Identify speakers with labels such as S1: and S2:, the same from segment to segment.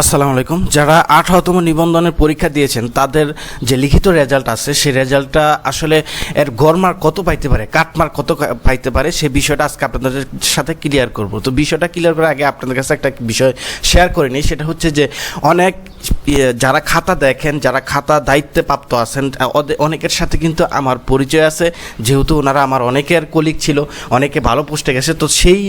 S1: আসসালামু আলাইকুম। যারা আঠারোতম নিবন্ধনের পরীক্ষা দিয়েছেন, তাদের যে লিখিত রেজাল্ট আছে সেই রেজাল্টটা আসলে এর গড়মার কত পাইতে পারে কাটমার কত পাইতে পারে সেই বিষয়টা আজকে আপনাদের সাথে ক্লিয়ার করব। তো বিষয়টা ক্লিয়ার করার আগে আপনাদের কাছে একটা বিষয় শেয়ার করে নিই, সেটা হচ্ছে যে অনেক যারা খাতা দেখেন, যারা খাতা দায়িত্বে প্রাপ্ত আছেন অনেকের সাথে কিন্তু আমার পরিচয় আছে। যেহেতু ওনারা আমার অনেকের কলিগ ছিল, অনেকে ভালো পোস্টে গেছে, তো সেই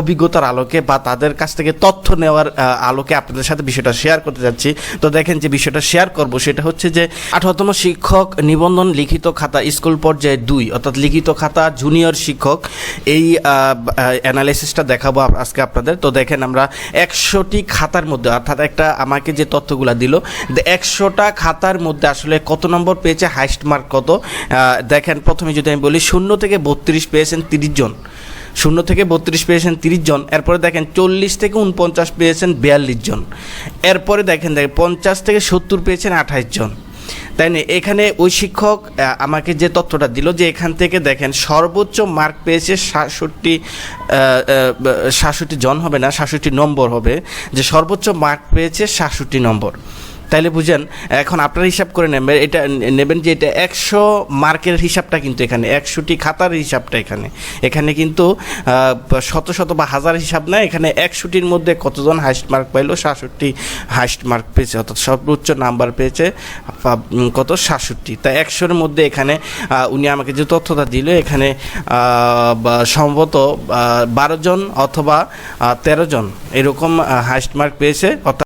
S1: অভিজ্ঞতার আলোকে বা তাদের কাছ থেকে তথ্য নেওয়ার আলোকে আপনাদের সাথে বিষয়টা শেয়ার করতে যাচ্ছি। তো দেখেন যে বিষয়টা শেয়ার করব, সেটা হচ্ছে যে আঠারোতম শিক্ষক নিবন্ধন লিখিত খাতা স্কুল পর্যায়ে দুই, অর্থাৎ লিখিত খাতা জুনিয়র শিক্ষক। এই অ্যানালাইসিসটা দেখাবো আজকে আপনাদের। তো দেখেন আমরা একশোটি খাতার মধ্যে, অর্থাৎ একটা আমাকে যে তথ্যগুলো দিল। একশোটা খাতার মধ্যে আসলে কত নম্বর পেয়েছে, হাইস্ট মার্ক কত? দেখেন, প্রথমে যদি আমি বলি, শূন্য থেকে বত্রিশ পেয়েছেন তিরিশ জন। শূন্য থেকে বত্রিশ পেয়েছেন তিরিশ জন। এরপরে দেখেন, চল্লিশ থেকে উনপঞ্চাশ পেয়েছেন বিয়াল্লিশ জন। এরপরে দেখেন দেখেন, পঞ্চাশ থেকে সত্তর পেয়েছেন আঠাশ জন। তাই না, এখানে ওই শিক্ষক আমাকে যে তথ্যটা দিল যে এখান থেকে দেখেন, সর্বোচ্চ মার্ক পেয়েছে সাতষট্টি সাতষট্টি জন হবে না, সাতষট্টি নম্বর হবে, যে সর্বোচ্চ মার্ক পেয়েছে সাতষট্টি নম্বর। তাইলে বুঝেন, এখন আপনার হিসাব করে নেবেন, এটা নেবেন যে এটা একশো মার্কের হিসাবটা কিন্তু এখানে, একশোটি খাতার হিসাবটা এখানে। এখানে কিন্তু শত শত বা হাজার হিসাব না, এখানে একশোটির মধ্যে কতজন হাইস্ট মার্ক পাইলো? সাতষট্টি হাইস্ট মার্ক পেয়েছে, অর্থাৎ সর্বোচ্চ নাম্বার পেয়েছে কত? সাতষট্টি। তাই একশোর মধ্যে এখানে উনি আমাকে যে তথ্যটা দিল, এখানে সম্ভবত বারো জন অথবা তেরো জন এরকম হাইস্ট মার্ক পেয়েছে, অর্থাৎ